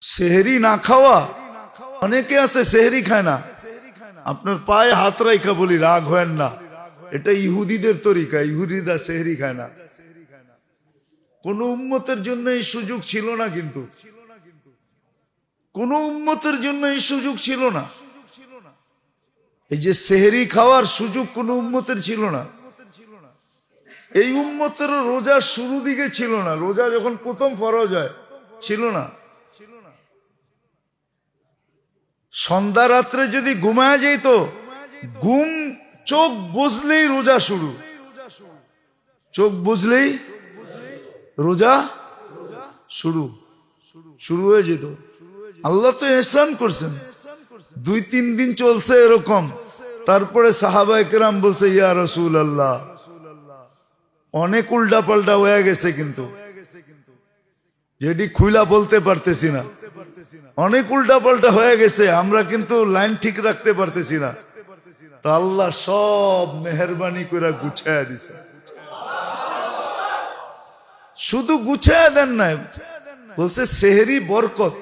সেহেরি না খাওয়া? অনেকে আছে সেহেরি খায় না। আপনার পায়ে হাত রাইখা বলি রাগ হয় না। এটা ইহুদিদের তরিকা ইহুদিদা সেহেরি খায় না। কোন উম্মতের জন্য এই সুযোগ ছিল না কিন্তু। কোন উম্মতের জন্য এই সুযোগ ছিল না। এই যে সেহেরি খাওয়ার সুযোগ কোন উন্মতের ছিল না। এই উন্মতের রোজা শুরু দিকে ছিল না। রোজা যখন প্রথম ফরজ হয়, ছিল না। সন্ধ্যা রাত্রে যদি ঘুমায় যেত ঘুম চোখ বুঝলেই রোজা শুরু। চোখ বুঝলেই রোজা শুরু। শুরু হয়ে যেত। আল্লাহ তো এহসান করছেন। দুই তিন দিন চলছে এরকম। তারপরে সাহাবা একরাম বলছে, ইয়া রসুল আল্লাহ অনেক উল্টা পাল্টা হয়ে গেছে কিন্তু। যেটি খুইলা বলতে পারতেছি না। অনেক উল্টা পাল্টা হয়ে গেছে, আমরা কিন্তু লাইন ঠিক রাখতে পারতেছি না। তা আল্লাহ সব মেহরবানি করে গুছায়া দিছে। শুধু গুছায়া দেন নাই, বলছে সেহেরি বরকত।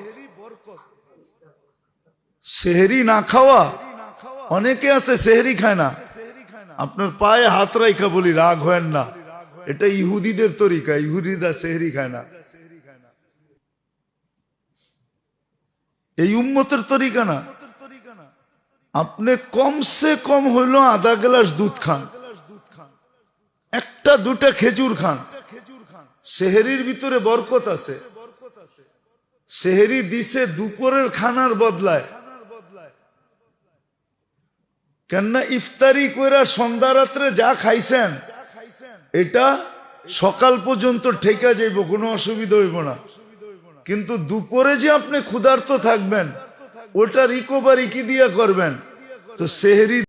সেহেরি না খাওয়া, অনেকে আছে সেহেরি খায় না। আপনার পায়ে হাত রাইখা বলি রাগ হয় না। এটা ইহুদিদের তরিকা ইহুদিদা সেহেরি খায় না। এই উম্মতের তরিকা না। আপনি কমসে কম হইল আধা গ্লাস দুধ খান। একটা, দুটা খেজুর খান। সেহেরির ভিতরে বরকত আছে। সেহেরি দিছে দুপুরের খানার বদলায়। কেননা ইফতারি কইরা সন্ধ্যা রাত্রে যা খাইছেন, এটা সকাল পর্যন্ত ঠেকা যাইব, কোনো অসুবিধা হইব না। কিন্তু দুপুরে যে আপনি ক্ষুধার্ত থাকবেন ওটা রিকভারি কি দিয়ে করবেন? তো সেহেরি